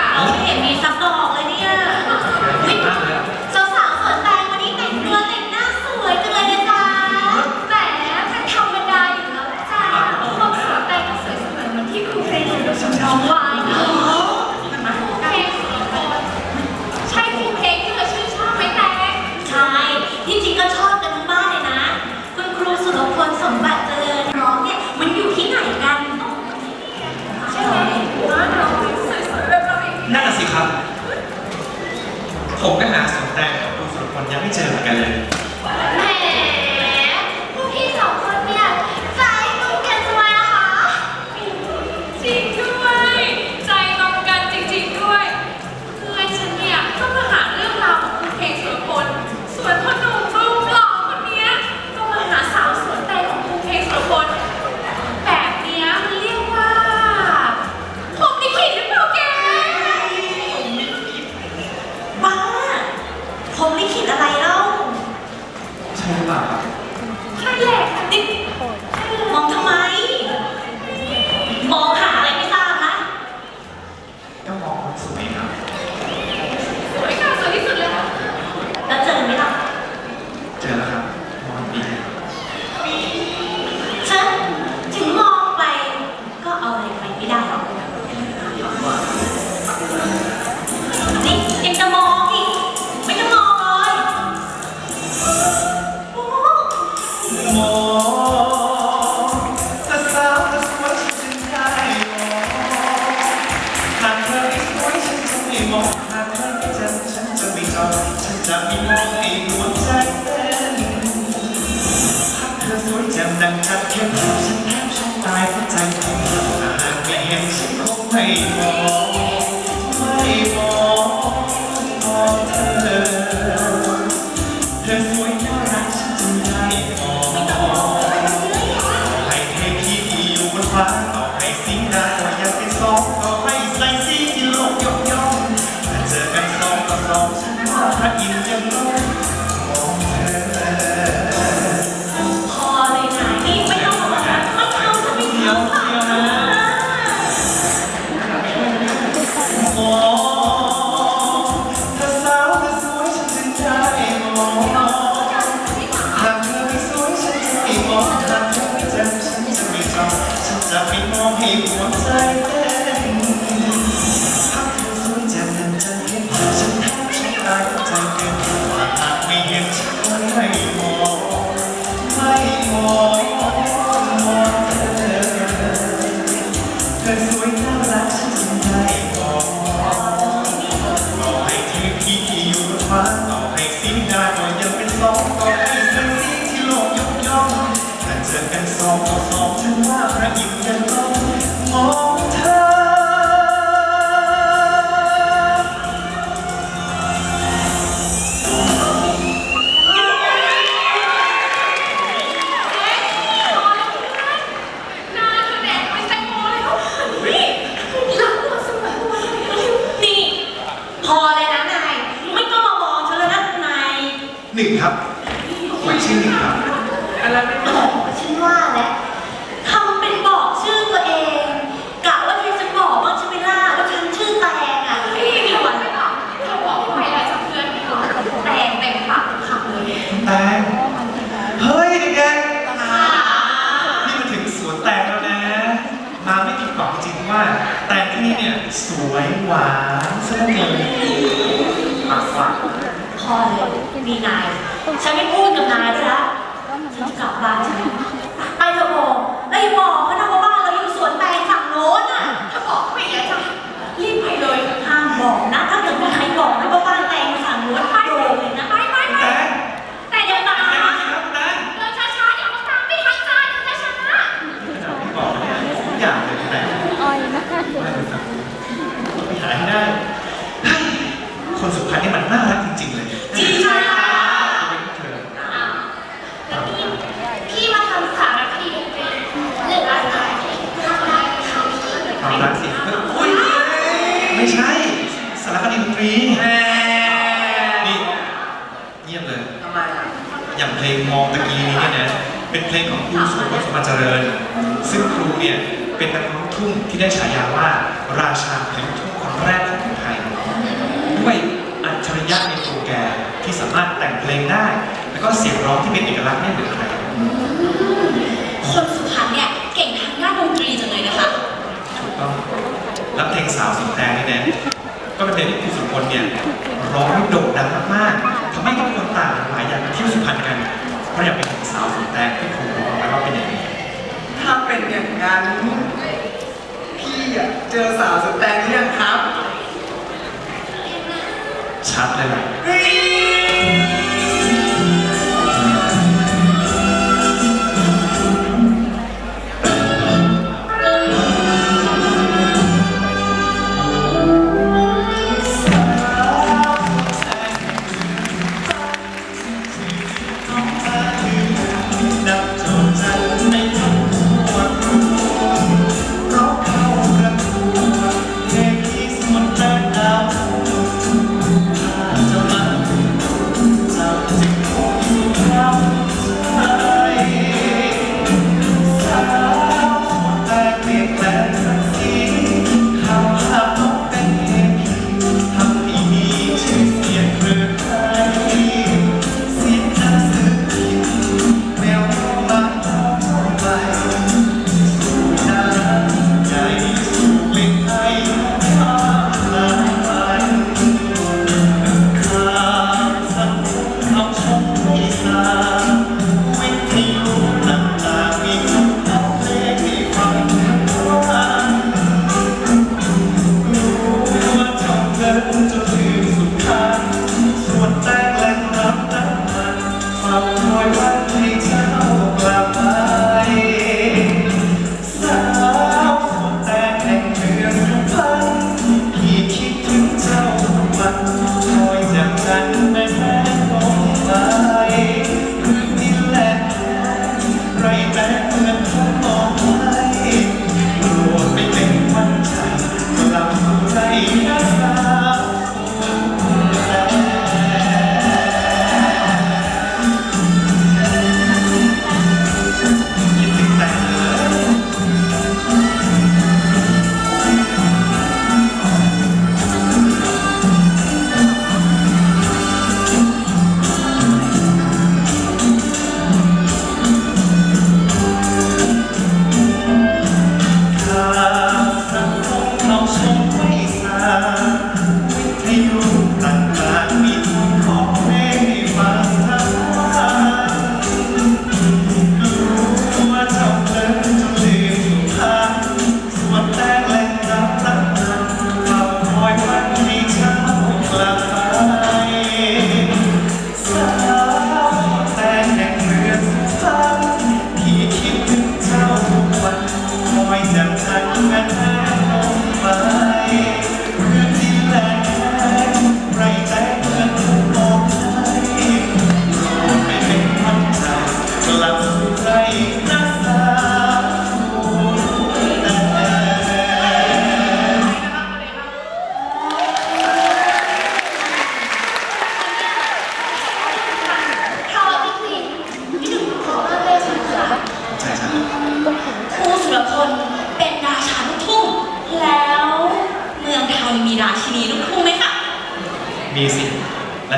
ล่าไม่เห็นมีซักตัว มองหากไม่ฉัฉันจะไม่จอยฉันจะไม่มองให้หัวใจเต้นหากเธอสวยแจ่มดังชัดเข้มฉันแทบช็อกตายเพราะใจคงหากแกล้งฉันคงไม่มองไม่มอง He wants วยหวานเสมอปากกว่าพ่อเลยมีนายฉันไม่พูดกับนายแล้วฉันจะกลับบ้านฉันไปเถอะโมไล้วย่าบอก ไม่ใช่ สารคดีดนตรีนี่เงียบเลย ทำไมอย่างเพลงมองตะกี้นี้เนี่ยเป็นเพลงของครูสุวัสดิ์มาเจริญ ซึ่งครูเนี่ยเป็นนักร้องทุ่งที่ได้ฉายาว่าราชาเพลงทุ่งคนแรกของไทยด้วยอัจฉริยะในตัวแกที่สามารถแต่งเพลงได้ แล้วก็เสียงร้องที่เป็นเอกลักษณ์ไม่เหมือนใครคนสุพรรณเนี่ย สาวสีแดงนี่นะก็เป็นเพลงที่คุณสุพลเนี่ยร้องให้โด่งดังมากๆทำให้ทุกคนต่างหลายอยากมาเที่ยวสุพรรณกันเพราะอยากเป็นสาวสีแดงที่ครูบอกไว้ว่าเป็นอย่างนี้ถ้าเป็นอย่างนั้นพี่อะเจอสาวสแตนหรือยังครับ ชัดเลยล่ะเ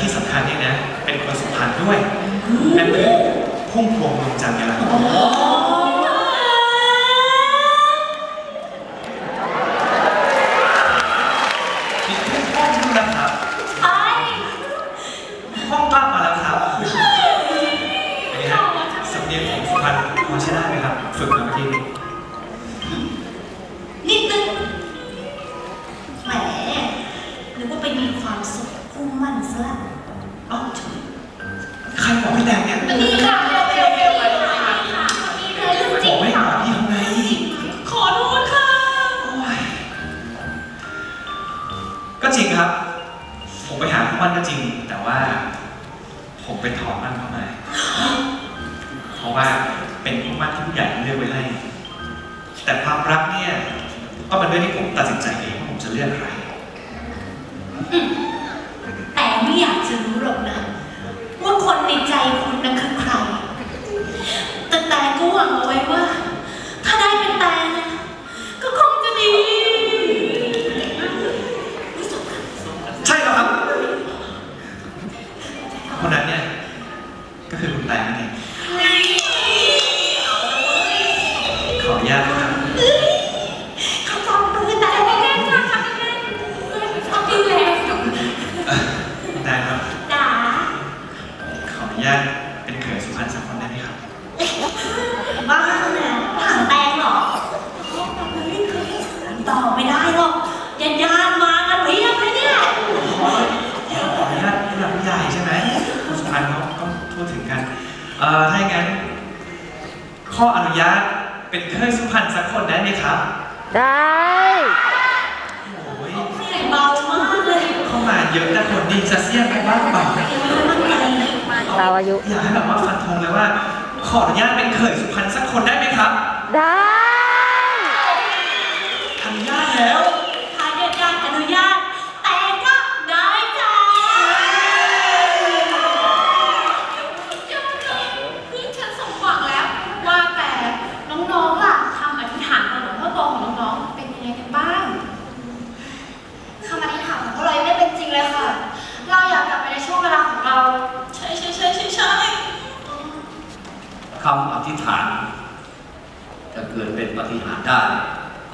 ที่สำคัญนี่นะ เป็นคนสุพรรณด้วยนั่นคือพุ่มพวงดวงจันทร์ไงล่ะมีพุ่มพวงด้วยนะครับไอ้ห้องกล้ามาแล้วครับเป็นไงฮะสำเนียงของสุพรรณพอใช้ได้ไหมครับ ฝึกมาเมื่อกี้ ใครบอกพี่แดงเนี่ยนี่ค่ะเร็วเร็วเร็วค่ะนี่เลยเรื่องบจริอกงไม่หาพี่ทำไงขอโทษค่ะ โอ้ยก็จริงครับ ผมไปหาผู้มั่นก็จริง แต่ว่า ผมไปถอนมั่นเข้ามา เพราะว่าเป็นผู้มั่นที่ผู้ใหญ่เลือกไว้ให้ แต่ความรักเนี่ยก็เป็นเรื่องที่ผมตัดสินใจเองว่าผมจะเลือกใคร แต่ไม่อยากจะรู้หรอกนะ ว่าคน ในใจคุณนั้นคือใครแต่แต่ก็หวังเอาไว้ว่า ถ้าได้เป็นแตน บ้าแนี่ยถังแตงหรอต่อไม่ได้หรอกญาติานมากันเพียบเลยเนี่ยขออนุญาตผู้ใหญ่ใช่ไหมผู้สำคัญเขาต้องทั่วถึงกันเอ่อถ้าอย่างนั้นข้ออนุญาตเป็นเพื่อนสุพรรณสักคนได้ไหมครับ ได้โอ้ยเน่อยเบามากเลย เข้ามาเยอะแต่คนดีจะเสี้ยนไปบ้างเปล่า ตามอายุ รับมาฟันธงเลยว่า ขออนุญาตเป็นเขยสุพรรณสักคนได้ไหมครับ ได้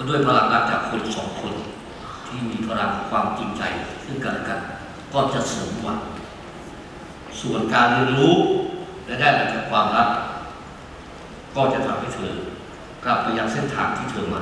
็ด้วยพลังงานจากคนสองคน ที่มีพลังความจริงใจซึ่งกันและกัน ก็จะสมหวังส่วนการเรียนรู้และได้มาจากความรัก ก็จะทำให้เธอกลับไปยังเส้นทางที่เธอมา